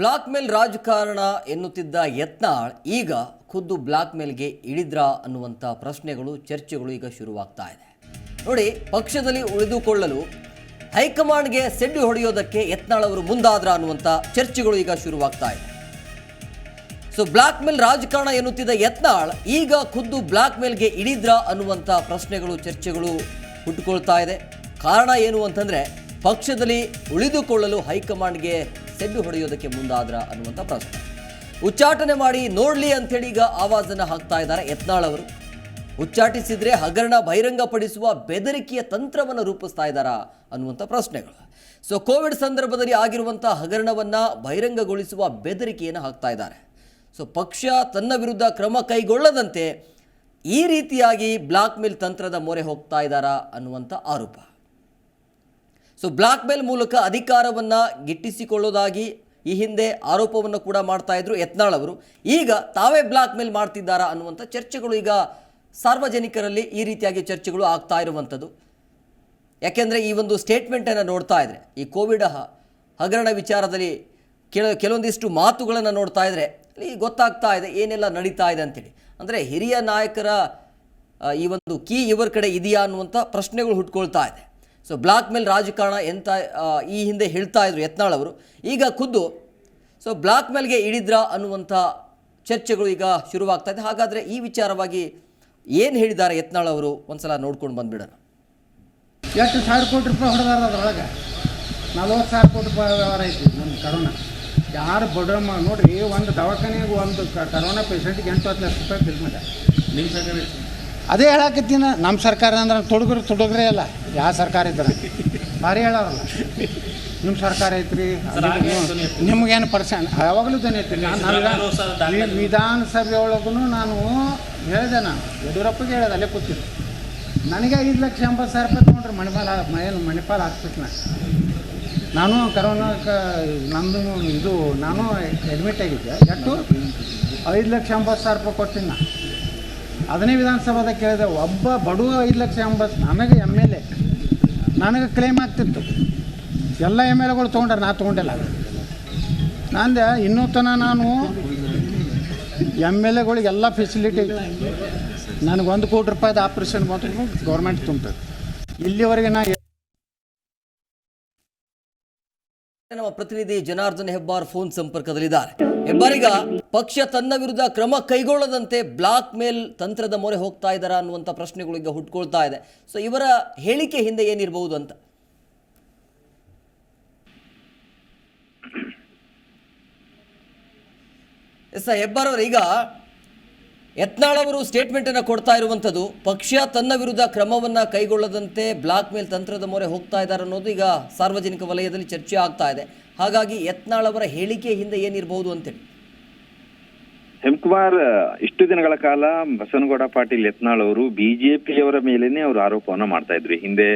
Black mail ರಾಜಕಾರಣ ಎನ್ನುತ್ತಿದ್ದ ಯತ್ನಾಳ್ ಈಗ ಖುದ್ದು ಬ್ಲಾಕ್ ಮೇಲ್ಗೆ ಇಳಿದ್ರಾ ಅನ್ನುವಂಥ ಪ್ರಶ್ನೆಗಳು, ಚರ್ಚೆಗಳು ಈಗ ಶುರುವಾಗ್ತಾ ಇದೆ. ನೋಡಿ, ಪಕ್ಷದಲ್ಲಿ ಉಳಿದುಕೊಳ್ಳಲು ಹೈಕಮಾಂಡ್ಗೆ ಸೆಡ್ಡು ಹೊಡೆಯೋದಕ್ಕೆ ಯತ್ನಾಳ್ ಅವರು ಮುಂದಾದ್ರ ಅನ್ನುವಂಥ ಚರ್ಚೆಗಳು ಈಗ ಶುರುವಾಗ್ತಾ ಇದೆ. ಸೊ ಬ್ಲಾಕ್ ಮೇಲ್ ರಾಜಕಾರಣ ಎನ್ನುತ್ತಿದ್ದ ಯತ್ನಾಳ್ ಈಗ ಖುದ್ದು ಬ್ಲಾಕ್ ಮೇಲ್ಗೆ ಇಳಿದ್ರಾ ಅನ್ನುವಂಥ ಪ್ರಶ್ನೆಗಳು, ಚರ್ಚೆಗಳು ಹುಟ್ಟುಕೊಳ್ತಾ ಇದೆ. ಕಾರಣ ಏನು ಅಂತಂದ್ರೆ, ಪಕ್ಷದಲ್ಲಿ ಉಳಿದುಕೊಳ್ಳಲು ಹೈಕಮಾಂಡ್ಗೆ ಸೆಡ್ಡು ಹೊಡೆಯೋದಕ್ಕೆ ಮುಂದಾದ್ರ ಅನ್ನುವಂಥ ಪ್ರಶ್ನೆ. ಉಚ್ಚಾಟನೆ ಮಾಡಿ ನೋಡ್ಲಿ ಅಂತೇಳಿ ಈಗ ಆವಾಜನ್ನು ಹಾಕ್ತಾ ಇದ್ದಾರೆ ಯತ್ನಾಳ್ ಅವರು. ಉಚ್ಚಾಟಿಸಿದ್ರೆ ಹಗರಣ ಬಹಿರಂಗಪಡಿಸುವ ಬೆದರಿಕೆಯ ತಂತ್ರವನ್ನು ರೂಪಿಸ್ತಾ ಇದ್ದಾರಾ ಅನ್ನುವಂಥ ಪ್ರಶ್ನೆಗಳು. ಸೊ ಕೋವಿಡ್ ಸಂದರ್ಭದಲ್ಲಿ ಆಗಿರುವಂಥ ಹಗರಣವನ್ನ ಬಹಿರಂಗಗೊಳಿಸುವ ಬೆದರಿಕೆಯನ್ನು ಹಾಕ್ತಾ ಇದ್ದಾರೆ. ಸೊ ಪಕ್ಷ ತನ್ನ ವಿರುದ್ಧ ಕ್ರಮ ಕೈಗೊಳ್ಳದಂತೆ ಈ ರೀತಿಯಾಗಿ ಬ್ಲಾಕ್ ತಂತ್ರದ ಮೊರೆ ಹೋಗ್ತಾ ಇದ್ದಾರಾ ಅನ್ನುವಂಥ ಆರೋಪ. ಸೊ ಬ್ಲಾಕ್ ಮೇಲ್ ಮೂಲಕ ಅಧಿಕಾರವನ್ನು ಗಿಟ್ಟಿಸಿಕೊಳ್ಳೋದಾಗಿ ಈ ಹಿಂದೆ ಆರೋಪವನ್ನು ಕೂಡ ಮಾಡ್ತಾ ಇದ್ರು ಯತ್ನಾಳ್ ಅವರು. ಈಗ ತಾವೇ ಬ್ಲಾಕ್ ಮೇಲ್ ಮಾಡ್ತಿದ್ದಾರಾ ಅನ್ನುವಂಥ ಚರ್ಚೆಗಳು ಈಗ ಸಾರ್ವಜನಿಕರಲ್ಲಿ ಈ ರೀತಿಯಾಗಿ ಚರ್ಚೆಗಳು ಆಗ್ತಾ ಇರುವಂಥದ್ದು. ಯಾಕೆಂದರೆ ಈ ಒಂದು ಸ್ಟೇಟ್ಮೆಂಟನ್ನು ನೋಡ್ತಾ ಇದ್ರೆ, ಈ ಕೋವಿಡ್ ಹಗರಣ ವಿಚಾರದಲ್ಲಿ ಕೆಲ, ಕೆಲವೊಂದಿಷ್ಟು ಮಾತುಗಳನ್ನು ನೋಡ್ತಾ ಇದ್ರೆ, ಅಲ್ಲಿ ಗೊತ್ತಾಗ್ತಾ ಇದೆ, ಏನೆಲ್ಲ ನಡೀತಾ ಇದೆ ಅಂತೇಳಿ. ಅಂದರೆ ಹಿರಿಯ ನಾಯಕರ ಈ ಒಂದು ಕೀ ಇವರ ಕಡೆ ಇದೆಯಾ ಅನ್ನುವಂಥ ಪ್ರಶ್ನೆಗಳು ಹುಟ್ಕೊಳ್ತಾ ಇದೆ. ಸೊ ಬ್ಲಾಕ್ ಮೇಲ್ ರಾಜಕಾರಣ ಎಂತ ಈ ಹಿಂದೆ ಹೇಳ್ತಾ ಇದ್ರು ಯತ್ನಾಳ್ ಅವರು. ಈಗ ಖುದ್ದು ಸೊ ಬ್ಲಾಕ್ ಮೇಲ್ಗೆ ಇಳಿದ್ರ ಅನ್ನುವಂಥ ಚರ್ಚೆಗಳು ಈಗ ಶುರುವಾಗ್ತಾ ಇದೆ. ಹಾಗಾದರೆ ಈ ವಿಚಾರವಾಗಿ ಏನು ಹೇಳಿದ್ದಾರೆ ಯತ್ನಾಳ್ ಅವರು? ಒಂದ್ಸಲ ನೋಡ್ಕೊಂಡು ಬಂದ್ಬಿಡೋಣ. ಎಷ್ಟು ಸಾವಿರ ಕೋಟಿ ರೂಪಾಯಿ ಹೊಡೆದಾರ ಅದ್ರೊಳಗೆ? ನಲ್ವತ್ತು ಸಾವಿರ ಕೋಟಿ ರೂಪಾಯಿ ವ್ಯವಹಾರ ಐತಿ ನಮ್ಮ ಕರೋನಾ. ಯಾರು ಬಡ ನೋಡಿರಿ ಒಂದು ದವಾಖಾನೆಗೆ ಒಂದು ಕರೋನಾ ಪೇಷಂಟಿಗೆ ಎಂಟು ಹತ್ತು ಲಕ್ಷ ರೂಪಾಯಿ ಬಿಲ್ ಮಾಡ್ಯಾರ ನಿಮ್ಮ ಸರ್ಕಾರ ಅದೇ ಹೇಳಾಕತ್ತೀನಿ ನಮ್ಮ ಸರ್ಕಾರ ಅಂದ್ರೆ ತುಡುಗ್ರು ತೊಡಗ್ರೆ ಅಲ್ಲ ಯಾವ ಸರ್ಕಾರ ಇದ್ರೆ. ಭಾರಿ ಹೇಳೋರಲ್ಲ. ನಿಮ್ಮ ಸರ್ಕಾರ ಐತ್ರಿ ನಿಮಗೇನು ಪರ್ಸೆಂಟ್ ಯಾವಾಗಲೂ ಐತ್ರಿ ನಾನು ವಿಧಾನಸಭೆ ಒಳಗೂ ನಾನು ಹೇಳಿದೆ ನಾನು. ಯಡಿಯೂರಪ್ಪಗೆ ಹೇಳಿದೆ ಅಲ್ಲೇ ಕೂತಿದ್ದೆ. ನನಗೆ ಐದು ಲಕ್ಷ ಎಂಬತ್ತು ಸಾವಿರ ರೂಪಾಯಿ ತೊಗೊಂಡ್ರೆ ಮಣಿಪಾಲ ಏನು ಮಣಿಪಾಲ ಹಾಕ್ಬೇಕು ನಾನು ನಾನು ಕರೋನಾಕ್ಕೆ ನಂದು ಇದು ನಾನು ಅಡ್ಮಿಟ್ ಆಗಿದ್ದೆ. ಎಷ್ಟು? ಐದು ಲಕ್ಷ ಎಂಬತ್ತು ಸಾವಿರ ರೂಪಾಯಿ ಕೊಟ್ಟಿನಿ ನಾನು ಅದನ್ನೇ ವಿಧಾನಸಭಾದಾಗ ಕೇಳಿದೆ ಒಬ್ಬ ಬಡವ ಐದು ಲಕ್ಷ ಎಂಬತ್ತು, ನನಗೆ ಎಂ ಎಲ್ ಎ ನನಗೆ ಕ್ಲೇಮ್ ಆಗ್ತಿತ್ತು. ಎಲ್ಲ ಎಂ ಎಲ್ ಎಗಳು ತೊಗೊಂಡ್ರೆ, ನಾ ತೊಗೊಂಡಿಲ್ಲ. ನಂದೆ, ಇನ್ನೂ ತನಕ ನಾನು ಎಂ ಎಲ್ ಎಗಳಿಗೆಲ್ಲ ಫೆಸಿಲಿಟಿ ನನಗೆ ಒಂದು ಕೋಟಿ ರೂಪಾಯಿದು ಆಪ್ರೇಷನ್ ಬಂದ್ರು ಗೌರ್ಮೆಂಟ್ ತುಂಬ್ತದೆ. ಇಲ್ಲಿವರೆಗೆ ನಾ ನಮ್ಮ ಪ್ರತಿನಿಧಿ ಜನಾರ್ದನ್ ಹೆಬ್ಬಾರ್ ಫೋನ್ ಸಂಪರ್ಕದಲ್ಲಿದ್ದಾರೆ. ಹೆಬ್ಬಾರಿಗ ಪಕ್ಷ ತನ್ನ ವಿರುದ್ಧ ಕ್ರಮ ಕೈಗೊಳ್ಳದಂತೆ ಬ್ಲಾಕ್ ಮೇಲ್ ತಂತ್ರದ ಮೊರೆ ಹೋಗ್ತಾ ಇದ್ದಾರಾ ಅನ್ನುವಂತ ಪ್ರಶ್ನೆಗಳು ಈಗ ಹುಟ್ಕೊಳ್ತಾ ಇದೆ. ಸೊ ಇವರ ಹೇಳಿಕೆ ಹಿಂದೆ ಏನಿರಬಹುದು ಅಂತ? ಎಸ್ ಹೆಬ್ಬಾರ್ ಅವರು, ಈಗ ಯತ್ನಾಳ್ ಅವರು ಸ್ಟೇಟ್ಮೆಂಟ್ ಅನ್ನು ಕೊಡ್ತಾ ಇರುವಂಥದ್ದು, ಪಕ್ಷ ತನ್ನ ವಿರುದ್ಧ ಕ್ರಮವನ್ನ ಕೈಗೊಳ್ಳದಂತೆ ಬ್ಲಾಕ್ ಮೇಲ್ ತಂತ್ರದ ಮೊರೆ ಹೋಗ್ತಾ ಇದ್ದಾರೆ ಅನ್ನೋದು ಈಗ ಸಾರ್ವಜನಿಕ ವಲಯದಲ್ಲಿ ಚರ್ಚೆ ಆಗ್ತಾ ಇದೆ. ಹಾಗಾಗಿ ಯತ್ನಾಳ್ ಅವರ ಹೇಳಿಕೆ ಹಿಂದೆ ಏನಿರಬಹುದು ಅಂತೇಳಿ. ಹೆಮ್ಕುಮಾರ್ ಇಷ್ಟು ದಿನಗಳ ಕಾಲ ಬಸವನಗೌಡ ಪಾಟೀಲ್ ಯತ್ನಾಳ್ ಅವರು ಬಿಜೆಪಿಯವರ ಮೇಲೇನೆ ಅವರು ಆರೋಪವನ್ನ ಮಾಡ್ತಾ ಇದ್ರು. ಹಿಂದೆ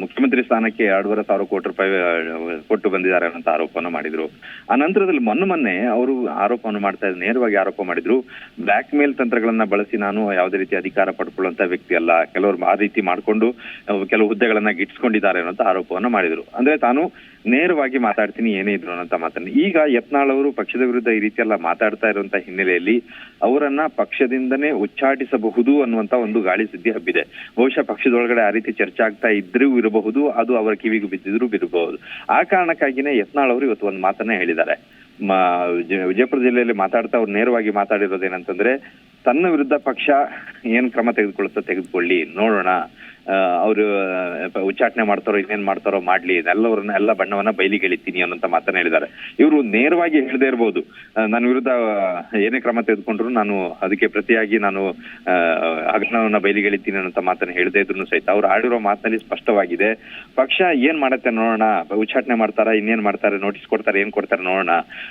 ಮುಖ್ಯಮಂತ್ರಿ ಸ್ಥಾನಕ್ಕೆ ಎರಡೂವರೆ ಸಾವಿರ ಕೋಟಿ ರೂಪಾಯಿ ಕೊಟ್ಟು ಬಂದಿದ್ದಾರೆ ಅಂತ ಆರೋಪವನ್ನ ಮಾಡಿದ್ರು. ಆ ನಂತರದಲ್ಲಿ ಮೊನ್ನೆ ಮೊನ್ನೆ ಅವರು ಆರೋಪವನ್ನು ಮಾಡ್ತಾ ಇದ್ದ, ನೇರವಾಗಿ ಆರೋಪ ಮಾಡಿದ್ರು, ಬ್ಲಾಕ್ ಮೇಲ್ ತಂತ್ರಗಳನ್ನ ಬಳಸಿ ನಾನು ಯಾವುದೇ ರೀತಿ ಅಧಿಕಾರ ಪಡ್ಕೊಳ್ಳುವಂತ ವ್ಯಕ್ತಿ ಅಲ್ಲ. ಕೆಲವರು ಆ ರೀತಿ ಮಾಡ್ಕೊಂಡು ಕೆಲವು ಹುದ್ದೆಗಳನ್ನ ಗಿಟ್ಸ್ಕೊಂಡಿದ್ದಾರೆ ಅನ್ನೋ ಆರೋಪವನ್ನ ಮಾಡಿದ್ರು. ಅಂದ್ರೆ ತಾನು ನೇರವಾಗಿ ಮಾತಾಡ್ತೀನಿ, ಏನೇ ಇದ್ರು ಅನ್ನೋ ಮಾತನ್ನ. ಈಗ ಯತ್ನಾಳ್ ಅವರು ಪಕ್ಷದ ವಿರುದ್ಧ ಈ ರೀತಿ ಎಲ್ಲ ಮಾತಾಡ್ತಾ ಇರುವಂತ ಹಿನ್ನೆಲೆಯಲ್ಲಿ ಅವರನ್ನ ಪಕ್ಷದಿಂದನೇ ಉಚ್ಚಾಟಿಸಬಹುದು ಅನ್ನುವಂತ ಒಂದು ಗಾಳಿ ಸುದ್ದಿ ಹಬ್ಬಿದೆ. ಬಹುಶಃ ಪಕ್ಷದೊಳಗಡೆ ಆ ರೀತಿ ಚರ್ಚೆ ಆಗ್ತಾ ಇದ್ರೂ ಇರಬಹುದು, ಅದು ಅವರ ಕಿವಿಗೂ ಬಿದ್ದಿದ್ರು ಬಿರಬಹುದು. ಆ ಕಾರಣಕ್ಕಾಗಿನೇ ಯತ್ನಾಳ್ ಅವರು ಇವತ್ತು ಒಂದು ಮಾತನ್ನೇ ಹೇಳಿದ್ದಾರೆ. ವಿಜಯಪುರ ಜಿಲ್ಲೆಯಲ್ಲಿ ಮಾತಾಡ್ತಾ ಅವ್ರು ನೇರವಾಗಿ ಮಾತಾಡಿರೋದೇನಂತಂದ್ರೆ, ತನ್ನ ವಿರುದ್ಧ ಪಕ್ಷ ಏನ್ ಕ್ರಮ ತೆಗೆದುಕೊಳ್ಳುತ್ತೋ ತೆಗೆದುಕೊಳ್ಳಿ, ನೋಡೋಣ. ಅವರು ಉಚ್ಚಾಟನೆ ಮಾಡ್ತಾರೋ ಇನ್ನೇನ್ ಮಾಡ್ತಾರೋ ಮಾಡ್ಲಿ ಎಲ್ಲವರನ್ನ ಎಲ್ಲ ಬಣ್ಣವನ್ನ ಬಯಲಿಗೆಳಿತೀನಿ ಅನ್ನೋಂತ ಮಾತನ್ನ ಹೇಳಿದ್ದಾರೆ. ಇವರು ನೇರವಾಗಿ ಹೇಳದೇ ಇರ್ಬೋದು. ನನ್ನ ವಿರುದ್ಧ ಏನೇ ಕ್ರಮ ತೆಗೆದುಕೊಂಡ್ರು ನಾನು ಅದಕ್ಕೆ ಪ್ರತಿಯಾಗಿ ನಾನು ಆ, ಬೈಲಿಗೆ ಎಳಿತೀನಿ ಅನ್ನೋಂತ ಮಾತನ್ನ ಹೇಳದೇ ಇದ್ರು ಸಹಿತ ಅವ್ರು ಆಡಿರೋ ಮಾತಿನಲ್ಲಿ ಸ್ಪಷ್ಟವಾಗಿದೆ. ಪಕ್ಷ ಏನ್ ಮಾಡತ್ತೆ ನೋಡೋಣ. ಉಚ್ಚಾಟನೆ ಮಾಡ್ತಾರ ಇನ್ನೇನ್ ಮಾಡ್ತಾರೆ ನೋಟಿಸ್ ಕೊಡ್ತಾರೆ ಏನ್ ಕೊಡ್ತಾರೆ ನೋಡೋಣ.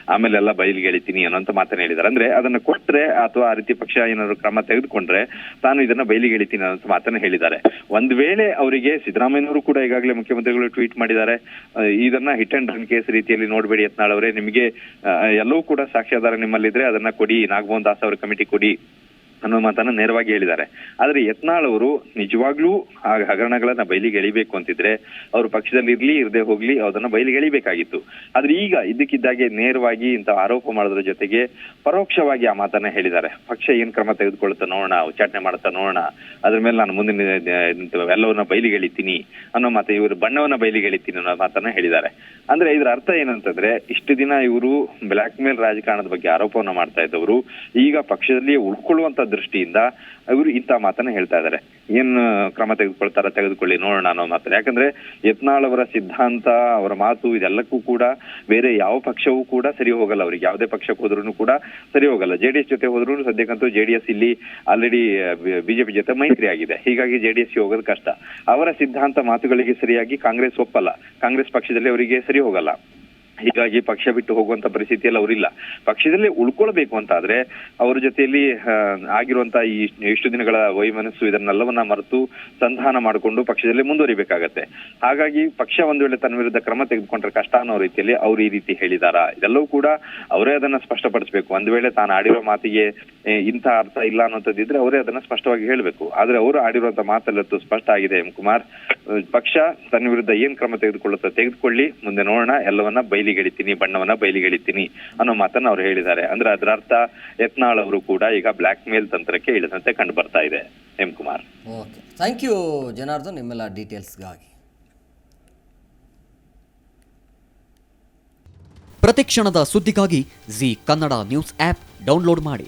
ಆಮೇಲೆ ಎಲ್ಲ ಬಯಲಿಗೆಳಿತೀನಿ ಅನ್ನೋಂತ ಮಾತನ್ನ ಹೇಳಿದ್ದಾರೆ. ಅಂದ್ರೆ ಅದನ್ನ ಕೊಟ್ರೆ ಅಥವಾ ಆ ರೀತಿ ಪಕ್ಷ ಏನಾದ್ರು ಕ್ರಮ ತೆಗೆದುಕೊಂಡ್ರೆ ತಾನು ಇದನ್ನ ಬಯಲಿಗೆಳಿತೀನಿ ಅನ್ನೋಂತ ಮಾತನ್ನ ಹೇಳಿದ್ದಾರೆ. ಒಂದ್ ವೇಳೆ ಅವರಿಗೆ ಸಿದ್ದರಾಮಯ್ಯನವರು ಕೂಡ ಈಗಾಗಲೇ ಮುಖ್ಯಮಂತ್ರಿಗಳು ಟ್ವೀಟ್ ಮಾಡಿದ್ದಾರೆ ಇದನ್ನ ಹಿಟ್ ಅಂಡ್ ರನ್ ಕೇಸ್ ರೀತಿಯಲ್ಲಿ ನೋಡಬೇಡಿ ಯತ್ನಾಳ್ ಅವರೇ. ನಿಮಗೆ ಎಲ್ಲವೂ ಕೂಡ ಸಾಕ್ಷ್ಯಾಧಾರ ನಿಮ್ಮಲ್ಲಿದ್ರೆ ಅದನ್ನ ಕೊಡಿ. ನಾಗಮೋಹನ್ ದಾಸ್ ಅವರ ಕಮಿಟಿ ಕೊಡಿ. ಅನ್ನೋ ಮಾತನ್ನ ನೇರವಾಗಿ ಹೇಳಿದ್ದಾರೆ. ಆದ್ರೆ ಯತ್ನಾಳ್ ಅವರು ನಿಜವಾಗ್ಲೂ ಆ ಹಗರಣಗಳನ್ನ ಬಯಲಿಗೆ ಎಳಿಬೇಕು ಅಂತಿದ್ರೆ ಅವರು ಪಕ್ಷದಲ್ಲಿ ಇರ್ಲಿ, ಇರದೆ ಹೋಗ್ಲಿ ಅದನ್ನ ಬಯಲಿಗೆ ಎಳಿಬೇಕಾಗಿತ್ತು. ಆದ್ರೆ ಈಗ ಇದಕ್ಕಿದ್ದಾಗೆ ನೇರವಾಗಿ ಇಂತ ಆರೋಪ ಮಾಡೋದ್ರ ಜೊತೆಗೆ ಪರೋಕ್ಷವಾಗಿ ಆ ಮಾತನ್ನ ಹೇಳಿದ್ದಾರೆ. ಪಕ್ಷ ಏನ್ ಕ್ರಮ ತೆಗೆದುಕೊಳ್ಳುತ್ತಾ ನೋಡೋಣ, ಉಚ್ಚಾಟನೆ ಮಾಡುತ್ತಾ ನೋಡೋಣ, ಅದ್ರ ಮೇಲೆ ನಾನು ಮುಂದಿನ ಎಲ್ಲವನ್ನ ಬಯಲಿಗೆ ಎಳಿತೀನಿ ಅನ್ನೋ ಮಾತು, ಇವರು ಬಣ್ಣವನ್ನ ಬಯಲಿಗೆ ಎಳಿತೀನಿ ಅನ್ನೋ ಮಾತನ್ನ ಹೇಳಿದ್ದಾರೆ. ಅಂದ್ರೆ ಇದ್ರ ಅರ್ಥ ಏನಂತಂದ್ರೆ ಇಷ್ಟು ದಿನ ಇವರು ಬ್ಲಾಕ್ ಮೇಲ್ ರಾಜಕಾರಣದ ಬಗ್ಗೆ ಆರೋಪವನ್ನ ಮಾಡ್ತಾ ಇದ್ದವರು, ಈಗ ಪಕ್ಷದಲ್ಲಿ ಉಳ್ಕೊಳ್ಳುವಂತ ದೃಷ್ಟಿಯಿಂದ ಇವರು ಇಂಥ ಮಾತನ್ನ ಹೇಳ್ತಾ ಇದ್ದಾರೆ. ಏನ್ ಕ್ರಮ ತೆಗೆದುಕೊಳ್ತಾರ ತೆಗೆದುಕೊಳ್ಳಿ, ನೋಡೋಣ ಅನ್ನೋ ಮಾತ್ರ ಯಾಕಂದ್ರೆ ಯತ್ನಾಳ್ ಅವರ ಸಿದ್ಧಾಂತ, ಅವರ ಮಾತು ಇದೆಲ್ಲಕ್ಕೂ ಕೂಡ ಬೇರೆ ಯಾವ ಪಕ್ಷವೂ ಕೂಡ ಸರಿ ಹೋಗಲ್ಲ ಅವ್ರಿಗೆ. ಯಾವುದೇ ಪಕ್ಷಕ್ಕೆ ಹೋದ್ರೂ ಕೂಡ ಸರಿ ಹೋಗಲ್ಲ. ಜೆಡಿಎಸ್ ಜೊತೆ ಹೋದ್ರು ಸದ್ಯಕ್ಕಂತೂ ಜೆಡಿಎಸ್ ಇಲ್ಲಿ ಆಲ್ರೆಡಿ ಬಿಜೆಪಿ ಜೊತೆ ಮೈತ್ರಿ ಆಗಿದೆ. ಹೀಗಾಗಿ ಜೆಡಿಎಸ್ ಹೋಗೋದು ಕಷ್ಟ. ಅವರ ಸಿದ್ಧಾಂತ ಮಾತುಗಳಿಗೆ ಸರಿಯಾಗಿ ಕಾಂಗ್ರೆಸ್ ಒಪ್ಪಲ್ಲ. ಕಾಂಗ್ರೆಸ್ ಪಕ್ಷದಲ್ಲಿ ಅವರಿಗೆ ಸರಿ ಹೋಗಲ್ಲ. ಹೀಗಾಗಿ ಪಕ್ಷ ಬಿಟ್ಟು ಹೋಗುವಂತ ಪರಿಸ್ಥಿತಿಯಲ್ಲಿ ಅವರಿಲ್ಲ. ಪಕ್ಷದಲ್ಲಿ ಉಳ್ಕೊಳ್ಬೇಕು ಅಂತ ಆದ್ರೆ ಅವರ ಜೊತೆಯಲ್ಲಿ ಆಗಿರುವಂತಹ ಆಗಿರುವಂತ ಈ ಇಷ್ಟು ದಿನಗಳ ವೈಮನಸ್ಸು ಇದನ್ನೆಲ್ಲವನ್ನ ಮರೆತು ಸಂಧಾನ ಮಾಡಿಕೊಂಡು ಪಕ್ಷದಲ್ಲಿ ಮುಂದುವರಿಬೇಕಾಗತ್ತೆ. ಹಾಗಾಗಿ ಪಕ್ಷ ಒಂದು ವೇಳೆ ತನ್ನ ವಿರುದ್ಧ ಕ್ರಮ ತೆಗೆದುಕೊಂಡ್ರೆ ಕಷ್ಟ ಅನ್ನೋ ರೀತಿಯಲ್ಲಿ ಅವರು ಈ ರೀತಿ ಹೇಳಿದಾರ? ಇದೆಲ್ಲವೂ ಕೂಡ ಅವರೇ ಅದನ್ನ ಸ್ಪಷ್ಟಪಡಿಸಬೇಕು. ಒಂದ್ ವೇಳೆ ತಾನು ಆಡಿರೋ ಮಾತಿಗೆ ಇಂಥ ಅರ್ಥ ಇಲ್ಲ ಅನ್ನೋಂಥದ್ದಿದ್ರೆ ಅವರೇ ಅದನ್ನ ಸ್ಪಷ್ಟವಾಗಿ ಹೇಳಬೇಕು. ಆದ್ರೆ ಅವರು ಆಡಿರುವಂತ ಮಾತಲ್ಲತ್ತು ಸ್ಪಷ್ಟ ಆಗಿದೆ ಎಂ ಕುಮಾರ್. ಪಕ್ಷ ತನ್ನ ವಿರುದ್ಧ ಏನ್ ಕ್ರಮ ತೆಗೆದುಕೊಳ್ಳುತ್ತೆ ತೆಗೆದುಕೊಳ್ಳಿ ಮುಂದೆ ನೋಡೋಣ ಎಲ್ಲವನ್ನ ಬಯಲಿಗೆಳಿತೀನಿ ಬಣ್ಣವನ್ನ ಬಯಲಿಗೆಳಿತೀನಿ ಅನ್ನೋ ಮಾತನ್ನ ಅವ್ರು ಹೇಳಿದ್ದಾರೆ. ಅಂದ್ರೆ ಅದರ ಅರ್ಥ ಯತ್ನಾಳ್ ಅವರು ಕೂಡ ಈಗ ಬ್ಲಾಕ್ ಮೇಲ್ ತಂತ್ರಕ್ಕೆ ಇಳಿದಂತೆ ಕಂಡು ಬರ್ತಾ ಇದೆ M Kumar. Okay. Thank you Janardhan ನಿಮ್ಮೆಲ್ಲ ಡೀಟೇಲ್ಸ್ಗಾಗಿ. ಪ್ರತಿಕ್ಷಣದ ಸುದ್ದಿಗಾಗಿ Zee Kannada news app download ಮಾಡಿ.